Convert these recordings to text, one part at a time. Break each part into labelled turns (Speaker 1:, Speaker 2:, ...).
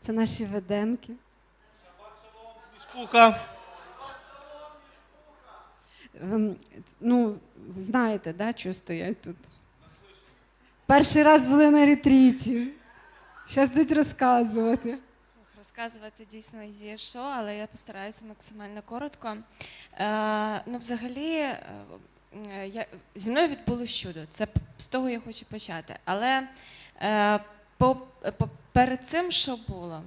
Speaker 1: Це наші веденки.
Speaker 2: Мішпуха.
Speaker 1: Ви, Ну, знаєте, да, що стоять тут? Перший раз були на ретріті. Зараз будуть розказувати.
Speaker 3: Розказувати дійсно є що, але я постараюся максимально коротко. Е, ну, взагалі, е, е, я, зі мною відбулось чудо. Це з того я хочу почати. Але е, по, по, перед цим що було?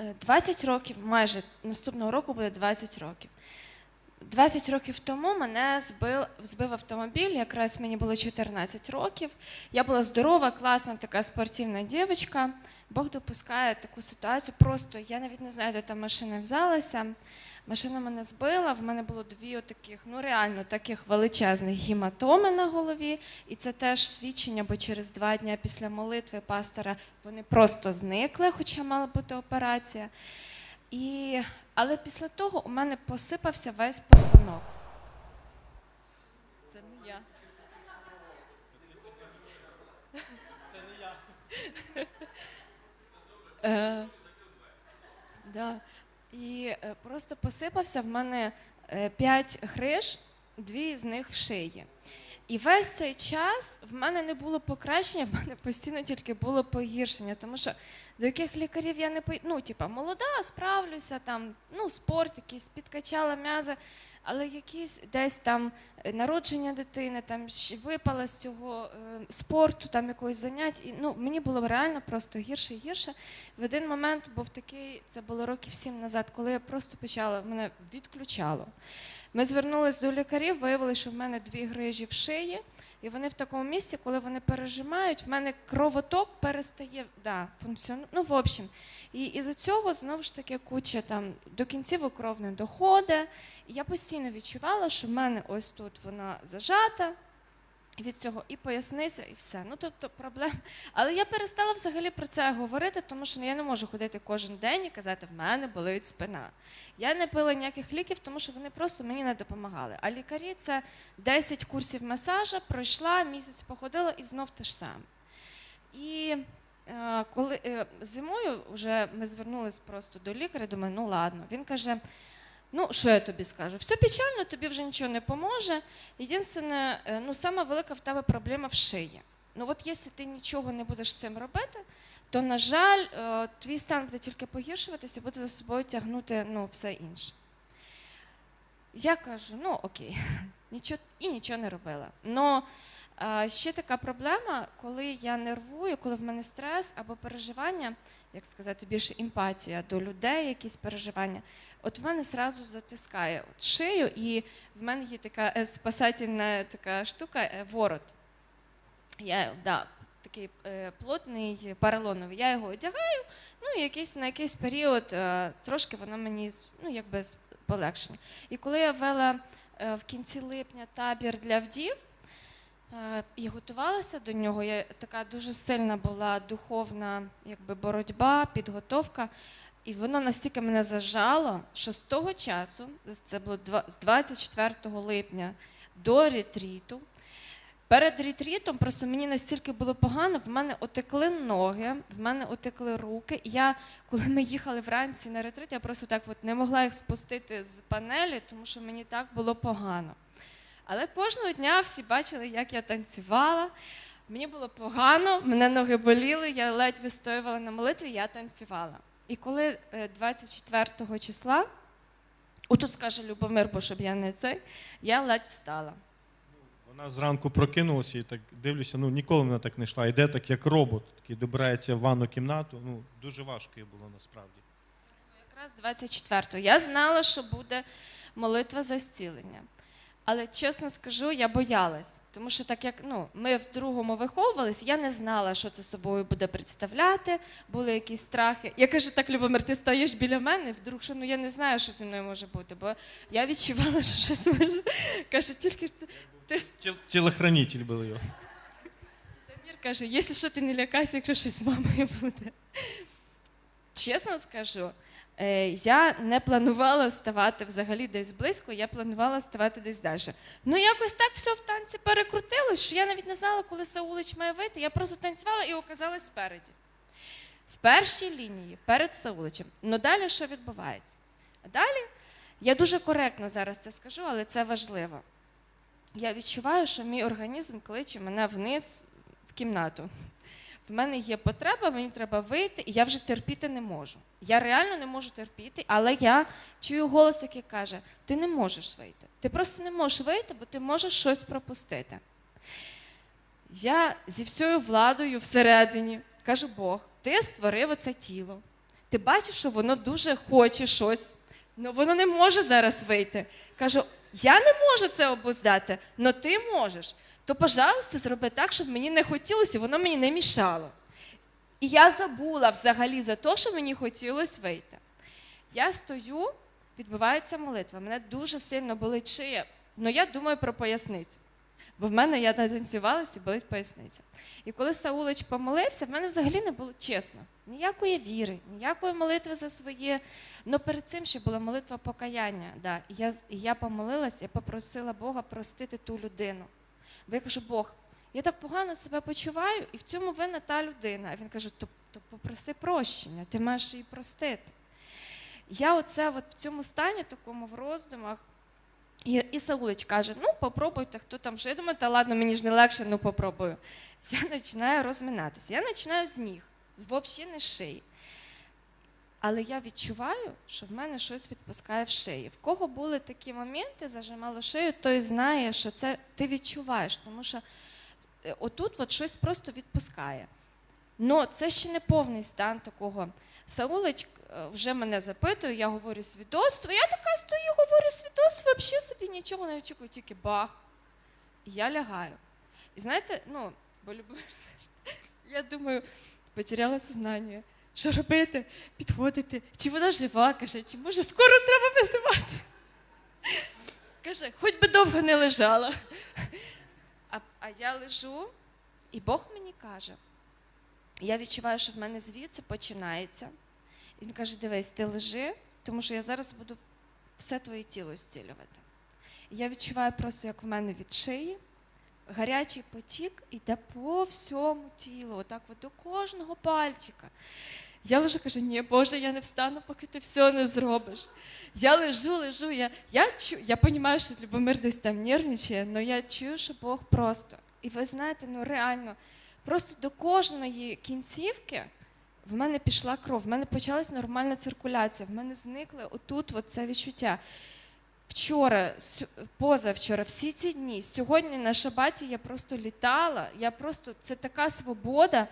Speaker 3: Е, 20 років, майже наступного року буде 20 років. 20 років тому мене збив, збив автомобіль, якраз мені було 14 років. Я була здорова, класна, така спортивна дівчинка. Бог допускає таку ситуацію. Просто я навіть не знаю, де та машина взялася. Машина мене збила, в мене було дві отаких, ну реально таких величезних гематоми на голові. І це теж свідчення, бо через два дні після молитви пастора вони просто зникли, хоча мала бути операція. І... Але після того у мене посипався весь позвонок. Це не я. Е, Да. І е, просто посипався в мене е, п'ять гриж, дві з них в шиї. І весь цей час в мене не було покращення, в мене постійно тільки було погіршення, тому що до яких лікарів я не по... ну, типа, молода, справлюся, там, ну, спорт, якийсь підкачала м'язи, але якісь десь там е, народження дитини, там випала з цього е, спорту, там якогось занять. І ну, мені було реально просто гірше і гірше. В один момент був такий, це було років сім назад, коли я просто почала, мене відключало. Ми звернулись до лікарів, виявили, що в мене дві грижі в шиї, і вони в такому місці, коли вони пережимають, в мене кровоток перестає да, функціонувати. Ну, в общем. І із-за цього знову ж таки куча там до кінців кров не доходить. Я постійно відчувала, що в мене ось тут вона зажата. Від цього і поясниця, і все. Ну тобто проблем. Але я перестала взагалі про це говорити, тому що ну, я не можу ходити кожен день і казати, в мене болить спина. Я не пила ніяких ліків, тому що вони просто мені не допомагали. А лікарі це 10 курсів масажа, пройшла, місяць походила і знов те ж саме. І е, коли е, зимою вже ми звернулись просто до лікаря, думаю, ну ладно. Він каже: ну, що я тобі скажу? Все печально, тобі вже нічого не поможе. Єдине, е, ну, сама велика в тебе проблема в шиї. Ну от якщо ти нічого не будеш з цим робити, то, на жаль, е, твій стан буде тільки погіршуватися і буде за собою тягнути ну, все інше. Я кажу, ну окей, нічого, і нічого не робила. Но е, ще така проблема, коли я нервую, коли в мене стрес або переживання, як сказати, більше емпатія до людей, якісь переживання, от в мене зразу затискає от шию, і в мене є така е, спасательна така штука, е, ворот. Я, да, такий е, плотний поролоновий. Я його одягаю, ну і якийсь, на якийсь період трошки воно мені ну, якби полегшення. І коли я вела в кінці липня табір для вдів і готувалася до нього, я така дуже сильна була духовна якби, боротьба, підготовка. І воно настільки мене зажало, що з того часу, це було з 24 липня до ретріту, Перед ретрітом просто мені настільки було погано, в мене отекли ноги, в мене отекли руки. І я, коли ми їхали вранці на ретрит, я просто так от не могла їх спустити з панелі, тому що мені так було погано. Але кожного дня всі бачили, як я танцювала. Мені було погано, мене ноги боліли, я ледь вистоювала на молитві, я танцювала. І коли е, 24 числа, отут скаже Любомир, бо щоб я не цей, я ледь встала.
Speaker 2: Вона зранку прокинулася і так дивлюся, ну ніколи вона так не йшла. Йде так, як робот, такий добирається в ванну кімнату. Ну, дуже важко їй було насправді.
Speaker 3: Якраз 24-го. Я знала, що буде молитва за зцілення. Але чесно скажу, я боялась. Тому що так як ну, ми в другому виховувалися, я не знала, що це собою буде представляти, були якісь страхи. Я кажу, так, Любомир, ти стаєш біля мене, вдруг що ну я не знаю, що зі мною може бути, бо я відчувала, що щось може. Каже, тільки ти, ти
Speaker 2: Тіл- Тілохранитель був його.
Speaker 3: Дамір каже, якщо що, ти не лякайся, якщо щось з мамою буде. Чесно скажу, я не планувала ставати взагалі десь близько, я планувала ставати десь далі. Ну, якось так все в танці перекрутилось, що я навіть не знала, коли Саулич має вийти. Я просто танцювала і оказалась спереді. В першій лінії перед Сауличем. Ну далі що відбувається? А далі я дуже коректно зараз це скажу, але це важливо. Я відчуваю, що мій організм кличе мене вниз в кімнату. В мене є потреба, мені треба вийти, і я вже терпіти не можу. Я реально не можу терпіти, але я чую голос, який каже: ти не можеш вийти. Ти просто не можеш вийти, бо ти можеш щось пропустити. Я зі всією владою всередині кажу: Бог, ти створив оце тіло. Ти бачиш, що воно дуже хоче щось, але воно не може зараз вийти. Кажу, я не можу це обуздати, але ти можеш. То, пожалуйста, зроби так, щоб мені не хотілося, воно мені не мішало. І я забула взагалі за те, що мені хотілося вийти. Я стою, відбувається молитва. Мене дуже сильно болить шия, але я думаю про поясницю. Бо в мене я танцювалася і болить поясниця. І коли Саулич помолився, в мене взагалі не було чесно. Ніякої віри, ніякої молитви за своє. Ну перед цим ще була молитва покаяння. Да. І я, і я помолилась, я попросила Бога простити ту людину. Бо я кажу, Бог, я так погано себе почуваю, і в цьому винна та людина. А він каже, то, то попроси прощення, ти маєш її простити. Я оце от в цьому стані, такому в роздумах, і, і Саулич каже: ну попробуйте, хто там що. Я та ладно, мені ж не легше, ну попробую. Я починаю розминатися. Я починаю з ніг, взагалі не з шиї. Але я відчуваю, що в мене щось відпускає в шиї. В кого були такі моменти, зажимало шию, той знає, що це ти відчуваєш, тому що е, отут от щось просто відпускає. Ну, це ще не повний стан такого. Саулич е, вже мене запитує, я говорю свідоцтво. Я така стою, говорю свідоцтво, взагалі собі нічого не очікую, тільки бах. І я лягаю. І знаєте, ну, бо люблю, я думаю, потеряла сознання. Що робити? Підходити? Чи вона жива? Каже, чи може скоро треба визивати? Каже, хоч би довго не лежала. А, а я лежу, і Бог мені каже, я відчуваю, що в мене звідси починається. Він каже: дивись, ти лежи, тому що я зараз буду все твоє тіло зцілювати. І я відчуваю просто, як в мене від шиї гарячий потік іде по всьому тілу, отак от до кожного пальчика. Я лежу, кажу, ні, Боже, я не встану, поки ти все не зробиш. Я лежу, лежу, я, я, чу, я розумію, що Любомир десь там нервничає, але я чую, що Бог просто. І ви знаєте, ну реально, просто до кожної кінцівки в мене пішла кров, в мене почалась нормальна циркуляція, в мене зникли отут от це відчуття. Вчора, позавчора, всі ці дні, сьогодні на шабаті я просто літала, я просто, це така свобода.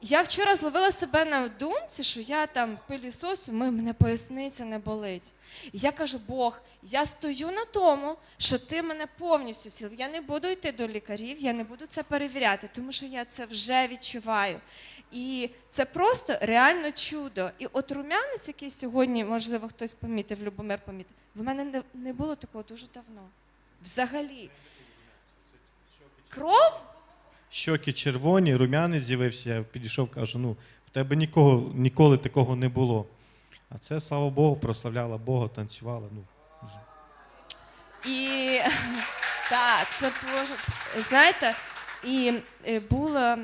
Speaker 3: Я вчора зловила себе на думці, що я там пилісосю, ми, мене поясниця не болить. Я кажу, Бог, я стою на тому, що ти мене повністю сіл. Я не буду йти до лікарів, я не буду це перевіряти, тому що я це вже відчуваю. І це просто реально чудо. І от рум'янець, який сьогодні, можливо, хтось помітив, Любомир помітив, в мене не, не було такого дуже давно. Взагалі. Кров
Speaker 2: Щоки червоні, рум'янець з'явився, я підійшов, кажу, ну, в тебе нікого, ніколи такого не було. А це, слава Богу, прославляла Бога, танцювала. Ну,
Speaker 3: І так, це знаєте, і е, було,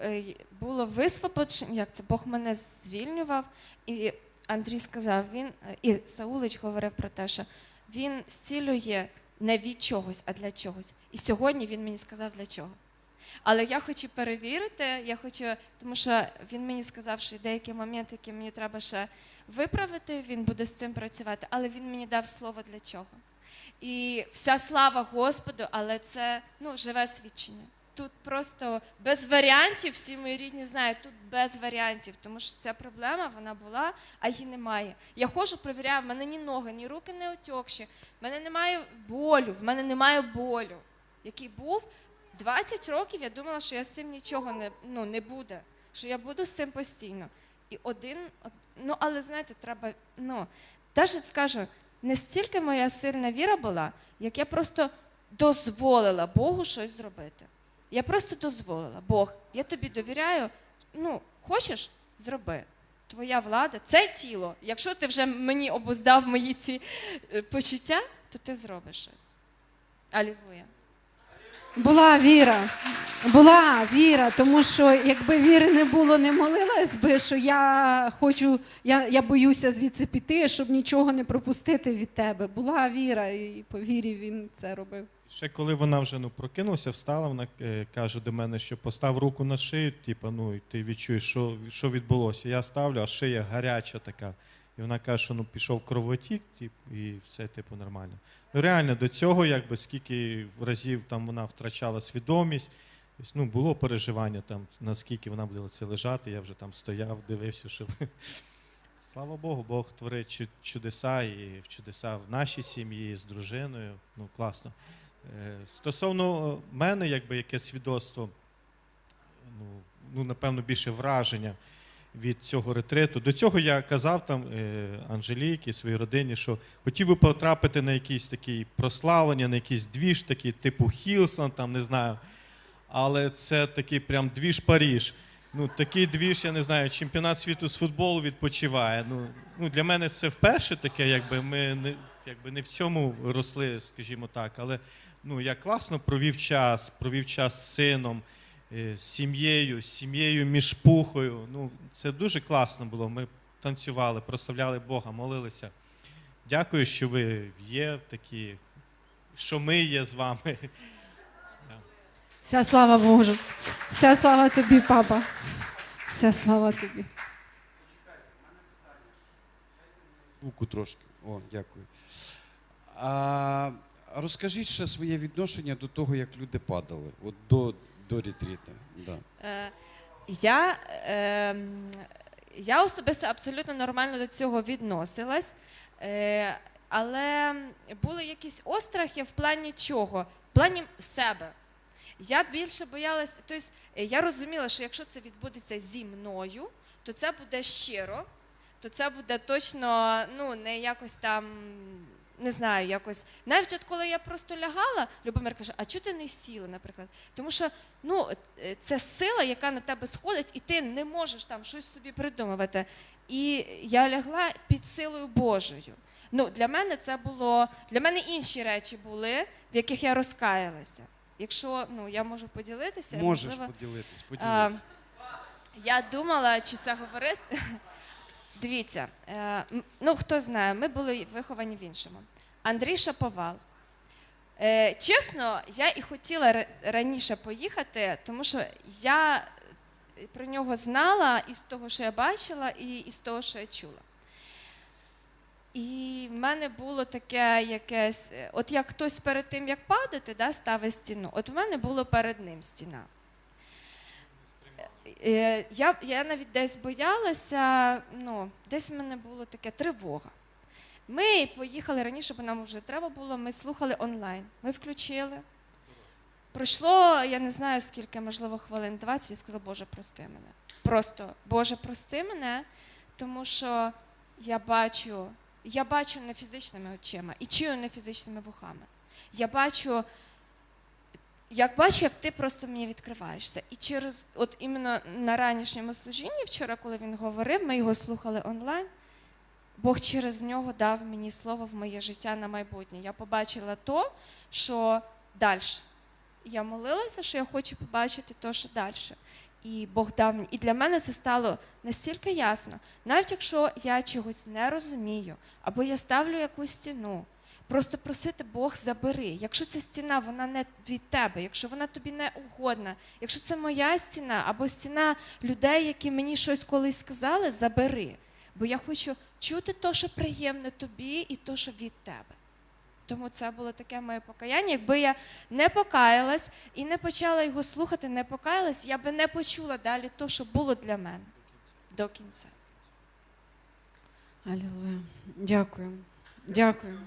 Speaker 3: е, було висвободження, як це Бог мене звільнював, і Андрій сказав, він, і Саулич говорив про те, що він зцілює не від чогось, а для чогось. І сьогодні він мені сказав для чого. Але я хочу перевірити, я хочу, тому що він мені сказав, що деякі моменти, які мені треба ще виправити, він буде з цим працювати, але він мені дав слово для чого. І вся слава Господу, але це ну, живе свідчення. Тут просто без варіантів, всі мої рідні знають, тут без варіантів, тому що ця проблема вона була, а її немає. Я ходжу, перевіряю, в мене ні ноги, ні руки не отьокші, в мене немає болю, в мене немає болю, який був 20 років. Я думала, що я з цим нічого не, ну, не буде, що я буду з цим постійно. І один, ну але знаєте, треба, ну, теж скажу, не стільки моя сильна віра була, як я просто дозволила Богу щось зробити. Я просто дозволила. Бог, я тобі довіряю. Ну, хочеш, зроби. Твоя влада це тіло. Якщо ти вже мені обуздав мої ці е, почуття, то ти зробиш щось. Алілуя.
Speaker 1: Була віра. Була віра, тому що якби віри не було, не молилась би, що я хочу, я, я боюся звідси піти, щоб нічого не пропустити від тебе. Була віра, і по вірі він це робив.
Speaker 2: Ще коли вона вже ну, прокинулася, встала, вона е, каже до мене, що постав руку на шию, типу, ну, і ти відчуєш, що, що відбулося. Я ставлю, а шия гаряча така. І вона каже, що ну, пішов кровотік, тип, і все типу нормально. Ну реально до цього, якби скільки разів там вона втрачала свідомість, ну, було переживання, там, наскільки вона буде це лежати, я вже там стояв, дивився, щоб. Слава Богу, Бог творить чудеса і в чудеса в нашій сім'ї з дружиною. Ну, класно. Е, Стосовно мене, якби яке свідоцтво, ну, ну, напевно, більше враження від цього ретриту. До цього я казав там е, Анжеліки, своїй родині, що хотів би потрапити на якийсь такий прославлення, на якийсь двіж, такий типу Хілсон, там не знаю. Але це такий прям двіж Паріж. Ну, такий двіж, я не знаю, чемпіонат світу з футболу відпочиває. Ну, ну, для мене це вперше таке, якби ми не, якби не в цьому росли, скажімо так. Але ну, я класно провів час, провів час з сином, з сім'єю, з сім'єю між пухою. Ну, це дуже класно було. Ми танцювали, прославляли Бога, молилися. Дякую, що ви є такі, що ми є з вами.
Speaker 1: Вся слава Богу. Вся слава тобі, папа. Вся слава тобі.
Speaker 4: Звуку трошки. О, дякую. А, розкажіть ще своє відношення до того, як люди падали, от до, до ретріта. Да.
Speaker 3: Е, я, е, я особисто абсолютно нормально до цього відносилась, е, але були якісь острахи в плані чого? В плані себе. Я більше боялась, тобто е, я розуміла, що якщо це відбудеться зі мною, то це буде щиро, то це буде точно ну, не якось там, не знаю, якось. Навіть от коли я просто лягала, Любомир каже, а чого ти не сіла, наприклад? Тому що ну, е, це сила, яка на тебе сходить, і ти не можеш там щось собі придумувати. І я лягла під силою Божою. Ну, для мене це було, для мене інші речі були, в яких я розкаялася. Якщо ну, я можу поділитися,
Speaker 4: Можеш
Speaker 3: можливо,
Speaker 4: поділитись,
Speaker 3: а,
Speaker 4: поділись.
Speaker 3: я думала, чи це говорити. Дивіться, е, ну хто знає, ми були виховані в іншому. Андрій Шаповал. Е, чесно, я і хотіла раніше поїхати, тому що я про нього знала із того, що я бачила, і із того, що я чула. І в мене було таке якесь, е, от як хтось перед тим, як падати, да, ставить стіну, от в мене було перед ним стіна. Е, Я, я навіть десь боялася, ну, десь в мене було таке тривога. Ми поїхали раніше, бо нам вже треба було, ми слухали онлайн. Ми включили. Пройшло, я не знаю скільки, можливо, хвилин 20, я сказала, Боже, прости мене. Просто, Боже, прости мене, тому що я бачу, я бачу не фізичними очима і чую не фізичними вухами. Я бачу як бачу, як ти просто мені відкриваєшся. І через, от іменно на ранішньому служінні, вчора, коли він говорив, ми його слухали онлайн. Бог через нього дав мені слово в моє життя на майбутнє. Я побачила то, що далі. Я молилася, що я хочу побачити то, що далі. І Бог дав мені. І для мене це стало настільки ясно, навіть якщо я чогось не розумію, або я ставлю якусь стіну, Просто просити Бог забери. Якщо ця стіна вона не від тебе, якщо вона тобі не угодна, якщо це моя стіна або стіна людей, які мені щось колись сказали, забери. Бо я хочу чути то, що приємне тобі, і то, що від тебе. Тому це було таке моє покаяння. Якби я не покаялась і не почала його слухати, не покаялась, я би не почула далі то, що було для мене до кінця.
Speaker 1: Алілуя. Дякую. Дякую.